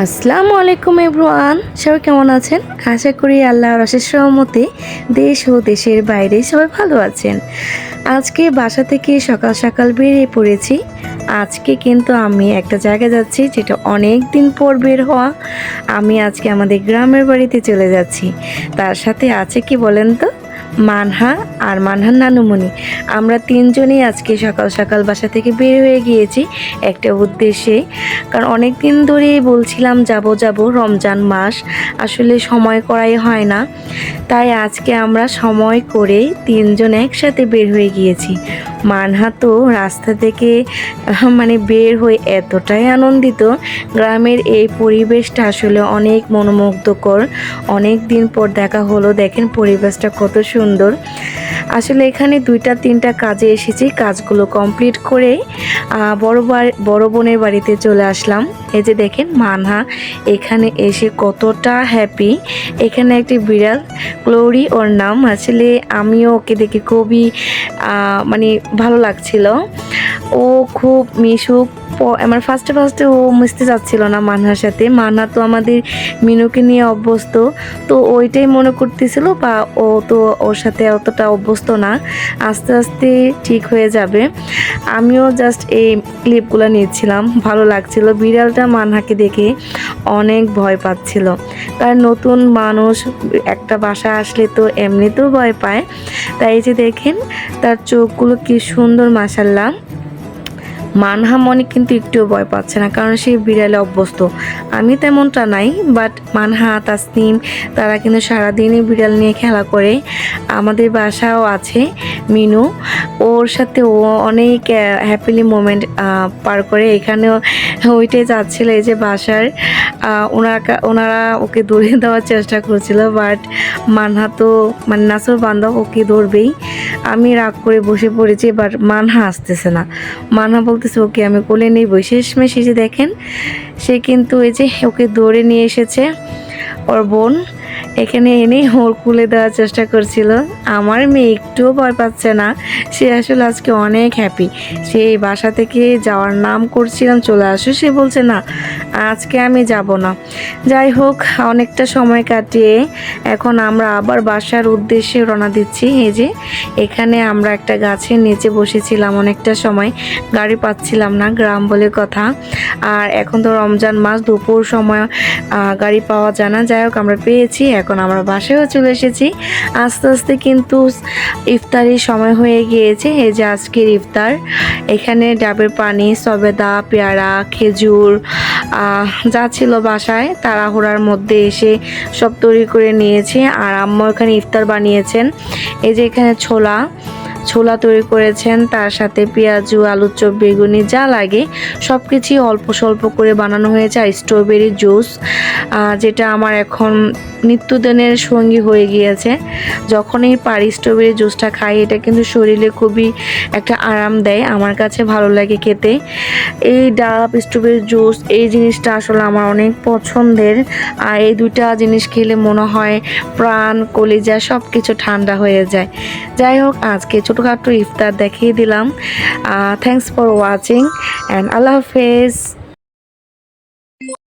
আসসালামু আলাইকুম এভরিওয়ান, সবাই কেমন আছেন? আশা করি আল্লাহর অশেষ রহমতে দেশ ও দেশের বাইরে সবাই ভালো আছেন। আজকে বাসা থেকে সকাল সকাল বেরিয়ে পড়েছি। আজকে কিন্তু আমি একটা জায়গায় যাচ্ছি যেটা অনেক দিন পর বের হওয়া। আমি আজকে আমাদের গ্রামের বাড়িতে চলে যাচ্ছি। তার সাথে আছে কি বলেন তো? মানহা আর মানহার নানুমণি। আমরা তিনজনেই আজকে সকাল সকাল বাসা থেকে বের হয়ে গিয়েছি একটা উদ্দেশ্যে। কারণ অনেক দিন ধরেই বলছিলাম যাব যাব রমজান মাস। আসলে সময় করাই হয় না। তাই আজকে আমরা সময় করে তিনজন একসাথে বের হয়ে গিয়েছি। মানহা তো রাস্তা থেকে মানে বের হয়ে এতটাই আনন্দিত। গ্রামের এই পরিবেশটা আসলে অনেক মনোমুগ্ধকর। অনেক দিন পর দেখা হলো, দেখেন পরিবেশটা কত সুন্দর। আসলে এখানে দুইটা, তিনটা কাজে এসেছি, কাজগুলো কমপ্লিট করে বড় বড় বোনের বাড়িতে চলে আসলাম। এই যে দেখেন মানহা, এখানে এসে কতটা হ্যাপি এখানে একটি বিড়াল ক্লোরি ওর নাম। আসলে আমিও ওকে দেখে খুবই মানে ভালো লাগছিল। ও খুব মিশুক প- আমার ফার্স্টে ফার্স্টে ও মিশতে যাচ্ছিল না মানহার সাথে। মানহা তো আমাদের মিনুকে নিয়ে অভ্যস্ত। তো ওইটাই মনে করতেছিল বা ও তো ওর সাথে অতটা অভ্যস্ত না। আস্তে আস্তে ঠিক হয়ে যাবে। আমিও জাস্ট এই ক্লিপগুলো নিচ্ছিলাম ভালো লাগছিল। বিড়ালটা মানহাকে দেখে অনেক ভয় পাচ্ছিল। কারণ নতুন মানুষ একটা বাসা আসলে তো এমনিতেও ভয় পায়। তাই যে দেখেন, তার চোখগুলো কি সুন্দর মাসাল্লাহ মানহা মনে কিন্তু একটুও ভয় পাচ্ছে না, কারণ সে বিড়ালে অভ্যস্ত। আমি তেমনটা নাই বাট মানহা, তাসনিম, তারা কিন্তু সারাদিনই বিড়াল নিয়ে খেলা করে। আমাদের বাসাও আছে মিনু। ওর সাথে ও অনেক হ্যাপিলি মোমেন্ট পার করে। এখানেও ওইটাই যাচ্ছিল এই যে বাসার ওনারা ওনারা ওকে দৌড়ে দেওয়ার চেষ্টা করছিল বাট মানহা তো মানে নাসর বান্ধব ওকে ধরবেই। আমি রাগ করে বসে পড়েছি বাট মানহা আসতেছে না। মানহা বলতেছে, ওকে আমি কোলে নেই বৈশেষ শেষমেশ এসে দেখেন, সে কিন্তু এই যে ওকে দৌড়ে নিয়ে এসেছে, ওর বোন। এখানে এনে ওর কুলে দেওয়ার চেষ্টা করছিল। আমার মেয়ে একটুও ভয় পাচ্ছে না। সে আসলে আজকে অনেক হ্যাপি সে এই বাসা থেকে যাওয়ার নাম করছিলাম, চলে আসো। সে বলছে, না, আজকে আমি যাব না। যাই হোক, অনেকটা সময় কাটিয়ে এখন আমরা আবার বাসার উদ্দেশ্যে রওনা দিচ্ছি। এই যে, এখানে আমরা একটা গাছের নিচে বসেছিলাম অনেকটা সময়। গাড়ি পাচ্ছিলাম না, গ্রাম বলে কথা। আর এখন তো রমজান মাস, দুপুর সময় গাড়ি পাওয়া যায় না। যাই হোক, আমরা পেয়েছি। এখন আমরা বাসায়ও চলে এসেছি। আস্তে আস্তে কিন্তু ইফতারির সময় হয়ে গিয়েছে। এই যে আজকের ইফতার। এখানে ডাবের পানি, সবেদা, পেয়ারা, খেজুর যা ছিল বাসায় তাড়াহুড়ার মধ্যে এসে সব তৈরি করে নিয়েছে। আর আম্মা এখানে ইফতার বানিয়েছেন। এই যে এখানে ছোলা ছোলা তৈরি করেছেন, তার সাথে পেঁয়াজু, আলুর চপ, বেগুনি, যা লাগে সব কিছুই অল্প স্বল্প করে বানানো হয়েছে, আর স্ট্রবেরি জুস যেটা আমার এখন নিত্যদিনের সঙ্গী হয়ে গিয়েছে। যখনই পারি স্ট্রবেরি জুসটা খাই, এটা কিন্তু শরীরে খুবই একটা আরাম দেয়, আমার কাছে ভালো লাগে খেতে। এই ডাব স্ট্রবেরি জুস এই জিনিসটা আসলে আমার অনেক পছন্দের, আর এই দুইটা জিনিস খেলে মনে হয় প্রাণ, কলিজা সব কিছু ঠান্ডা হয়ে যায়। যাই হোক, আজকে ছোটোখাটো ইফতার দেখিয়ে দিলাম। থ্যাংকস ফর ওয়াচিং অ্যান্ড আল্লাহ হাফেজ।